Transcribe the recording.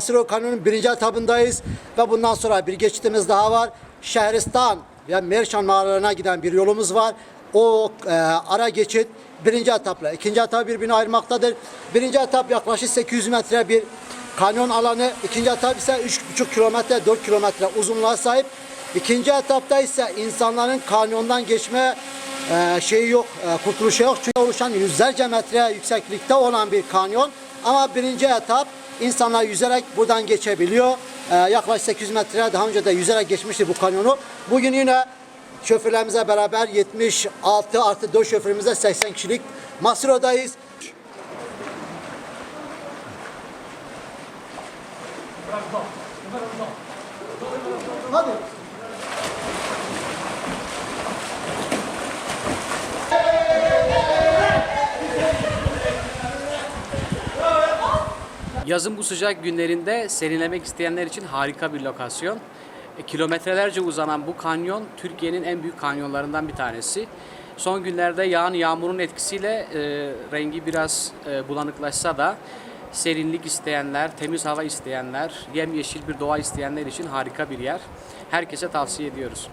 Siro Kanun'un birinci etabındayız ve bundan sonra bir geçitimiz daha var. Şehristan ve Merşan mağaralarına giden bir yolumuz var. O e, ara geçit birinci etapla ikinci etap birbirine ayırmaktadır. Birinci etap yaklaşık 800 metre bir kanyon alanı. ikinci etap ise 3,5 kilometre 4 kilometre uzunluğa sahip. İkinci etapta ise insanların kanyondan geçme e, şeyi yok, e, kurtuluşu yok. Çünkü oluşan yüzlerce metre yükseklikte olan bir kanyon. Ama birinci etap insanlar yüzerek buradan geçebiliyor. E, yaklaşık 800 metre daha önce de yüzerek geçmişti bu kanyonu. Bugün yine şoförlerimizle beraber 76 artı 4 şoförümüzle 80 kişilik Masiro'dayız. Hadi. Yazın bu sıcak günlerinde serinlemek isteyenler için harika bir lokasyon. E, Kilometrelerce uzanan bu kanyon Türkiye'nin en büyük kanyonlarından bir tanesi. Son günlerde yağan yağmurun etkisiyle e, rengi biraz e, bulanıklaşsa da serinlik isteyenler, temiz hava isteyenler, yemyeşil bir doğa isteyenler için harika bir yer. Herkese tavsiye ediyoruz.